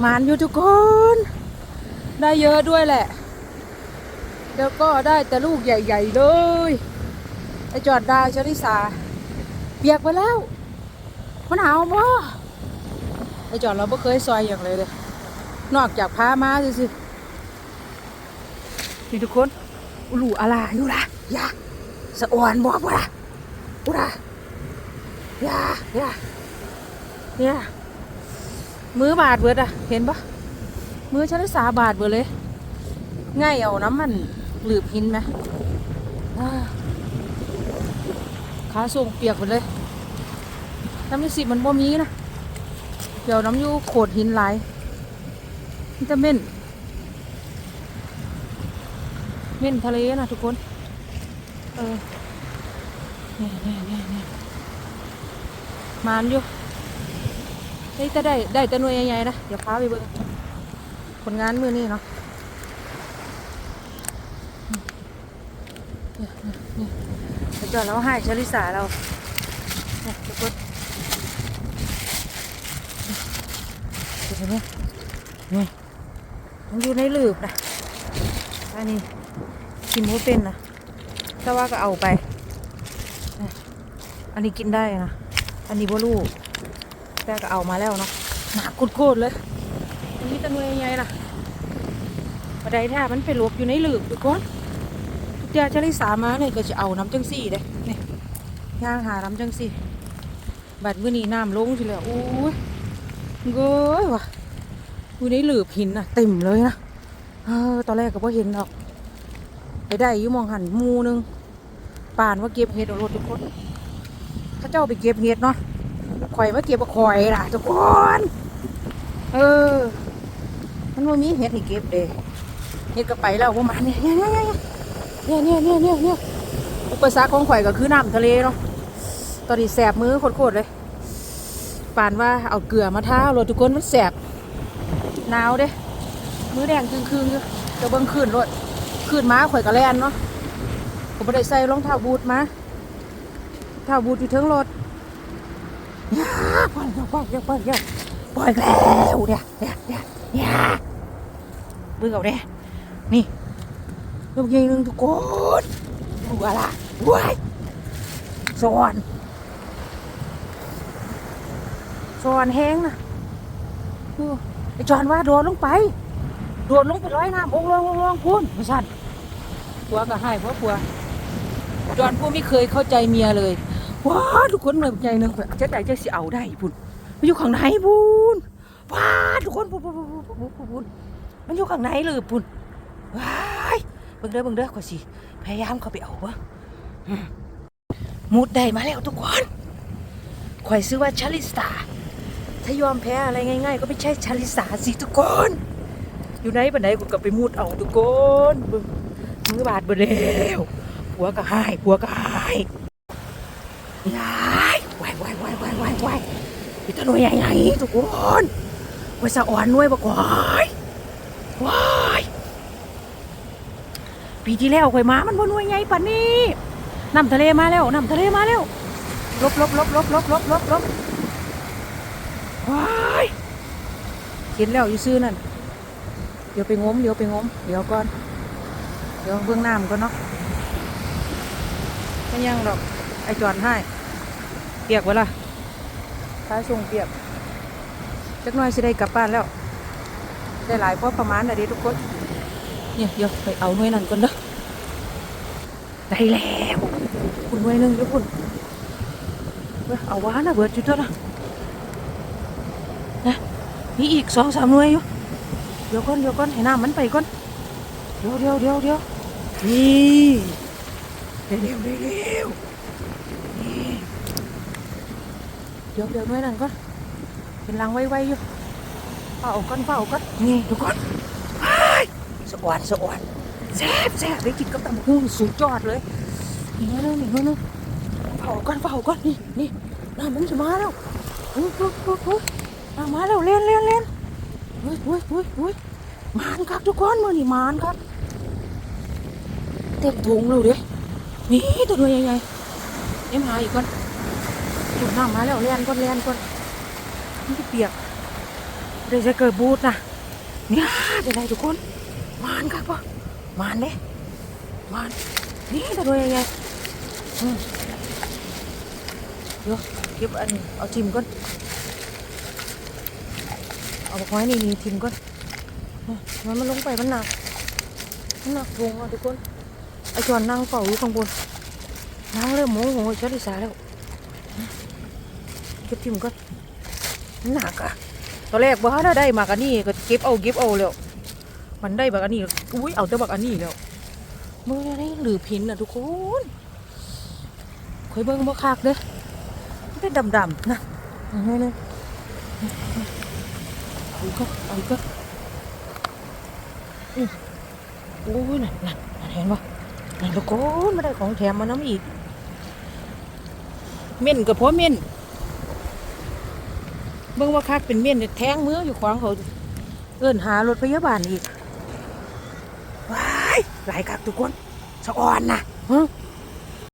หมานอยู่ทุกคน ได้เยอะด้วยแหละ แล้วก็ได้แต่ลูกใหญ่ ๆ เลยไอจอดดาวชลิสาเปียกไปแล้ว มันหนาวบ่ไอจอดเราไม่เคยซอยอย่างเลยเลย นอกจากพามาสินี่ทุกคนอุลูอะไรอยู่ละยาสะอ่อนบอกว่าอุระยายาเนี่ย มือบาดเบิดอะเห็นปะมือชลิสาบาดเบิดเลยง่ายเอาน้ำมันหลืบหินไหมขาส่งเปียกหมดเลย น้ำในสิมันบ่มีนะเดี๋ยวน้ำอยู่โขดหินไหลายนี่จะเม่น เม่นทะเลนะทุกคน เออเนี่ยเนี่ยเนี่ยเนี่ยมานอยู่ เฮ้ยแต่ได้ได้แต่หน่วยใหญ่ๆนะ เดี๋ยวพาไปเบิ่งผลงานมือนี่เนาะเนี่ยเนี่ยเนี่ยเดี๋ยวจอดแล้วให้ชลิสาเราเนี่ยทุกคนเห็นไหมนี่มันอยู่ในหลืบนะอันนี้กินไม่เป็นนะแต่ว่าก็เอาไป อันนี้กินได้นะ อันนี้บ่ลูก แต่ก็เอามาแล้วเนาะหนากุดโคตรเลยอันนี้ตะนวยใหญ่ล่ะบันไดท่ามันไปหลบอยู่ในหลืบทุกคนทุกเจ้าชลิสามาเนี่ยก็จะเอาน้ำจังสี่เด้นี่ย่างหาน้ำจังสี่บัดมื้อนี้น้ำลงสิเลยโอ้ยเก้ยว่ะอยู่ในหลืบหินน่ะเต็มเลยนะเออตอนแรกก็บ่เห็นหรอกไปได้อยู่มองหันมูนึงป่านว่าเก็บเห็ดเอารถทุกคนถ้าเจ้าไปเก็บเห็ดเนาะ ข่อยมาเก็บข่อยล่ะทุกคนเออ มันว่ามีเห็ดให้เก็บเด้เห็ดก็ไปแล้วว่ามันเนี่ยเนี่ยเนี่ยเนี่ยเนี่ยเนี่ยเนี่ยอุปสรรคของข่อยก็คือน้ำทะเลเนาะตอนนี้แสบมือโคตรๆเลยปานว่าเอาเกลือมาท้าโรถทุกคนมันแสบหนาวเด้มือแดงคืนคืนจะเบิ่งคืนรถคืนม้าข่อยกระแลนเนาะผมไม่ได้ใส่รองเท้าบูทมาเท้าบูทอยู่เทิงรถ ปล่อย่าปล่อยอย่าปล่อยปล่อยแล้วเนี่ยเนี่ยเนี่ยเนี่ยเบิ่งเอาเด้นี่ลูกยิงหนึ่งทุกคนดูอะไรว้ายสอนสอนแห้งนะดูไอจอนว่าโดดลงไป โดดลงไปร้อยน้ำองลงองลงพูนไม่สั่นผัวก็ให้เพราะผัวจอนผู้ไม่เคยเข้าใจเมียเลย ว้าทุกคนเหมือนใจหนึ่งจะได้จะสิเอาได้พุ่นมันอยู่ข้างในพูนว้าทุกคนพูนพูนพูนพูนพูนพูนพูนมันอยู่ข้างในเลยพูนว้ายเบิ่งเด้อเบิ่งเด้อขอยสิพยายามเข้าไปเอาเบิ่งมุดได้มาแล้วทุกคนข่อยซื้อว่าชาลิสตาถ้ายอมแพ้อะไรง่าย ๆ ก็ไม่ใช่ชาลิสาสิทุกคน อยู่ไหนบันไดกูก็ไปมุดเอาทุกคนมือบาดเบดแล้วผัวก็หายผัวก็หาย ยายวายวายวายวายวายวายพี่ตัวหน่วยใหญ่ๆทุกคนไว้สะอ่อนหน่วยบกวายวายปีที่แล้วข่อยมา มันบนหน่วยใหญ่ปานนี้น้ำทะเลมาแล้วน้ำทะเลมาแล้วลบลบลบลบลบลบลบลบว้ายเห็นแล้วอยู่ซื้อนั่นเดี๋ยวไปงมเดี๋ยวไปงมเดี๋ยวก่อน เดี๋ยวเบื้องน้ำก่อนเนาะไม่ยังดอก อจอนให้ เปียกว้ละท้ายส่งเปียกจักน่อยสิได้กลับบ้านแล้ว ได้หลายพอประมาณนะด้ทุกคน เนี่ยเดี๋ยวไปเอาหน่วยนั่นก่อนเด้อได้แล้วคุณหน่วยหนึงเดี๋ยวคุณเอาว้านะเบิดจุดเท่านะมีอีกสองสามหน่วยอยู่เดี๋ยวก่อนเดี๋ยวก่อนให้น้ำมันไปก่อนเดี๋ยวเดี๋ยวเดี๋ยวเดี๋ยวนี่เร็วเร็วเร็วเร็ว เดี๋ยวเดี๋ยวหน่วยนั่นก่อนเป็นรังไว้ๆอยู่เฝ้าก่อนเฝ้าก่อนนี่ทุกคนไอ้สวรรค์สวรรค์แซ่บแซ่บได้กินกับตำหุ่งสุดยอดเลยนี่หนึงนี่หนึงเฝ้าก่อนเฝ้าก่อนนี่นี่น้ำมันจะมาแล้วอุ๊ยอุ๊ยอุ๊ยอุ๊ยมาแล้วเล่นเล่นเล่นเฮ้ยเฮ้ยเฮ้ยเฮ้ยมานครับทุกคนมือนี่มานครับเต็มถุงเลยเด้นี่ตัวตัวใหญ่ๆ เอ็มหาอีกก่อนจุดน้ำมาแล้วเล่นก่อนเล่นก่อนนี่เปียกเดี๋ยวจะเกิดบูธนะเนี่ยเดี๋ยวได้ทุกคนมานครับปะมานเด้มานนี่แตัวตัวใหญ่ๆอืมเดี๋ยวเก็บอันเอาทิมก่อนเอาบอกไว้นี่นี่ทิมก่อนมันมันลงไปมันหนักมันหนักวงอะทุกคนไอจอนนั่งเฝ้าอยู่ข้างบน นั่งเริ่มโมโหชดิสาแล้วเก็บทิมก่อนมันหนักอะตอนแรกบ่ได้ได้มากอันนี้ก็เก็บเอาเก็บเอาแล้วมันได้บักอันนี้อุ้ยเอาแต่บักอันนี้แล้วมือนี่หรือพินอะทุกคนคอยเบิ่งบ่คักเด้อมันเป็นดำๆนะเอาไว้เลยเอาอีกก็เอาอีกก็อื้ยนั่นนั่นนั่นเห็นปะนั่นทุกคนไม่ได้ของแถมมาน้ำอีก เม่นกับพ่อเม่นเบิ่งว่าคักเป็นเม่นเนี่ยแทงมืออยู่ขวางเขาเอื้นหารถพยาบาลอีกว้ายหลายคักทุกคนสะอ่อนนะฮะ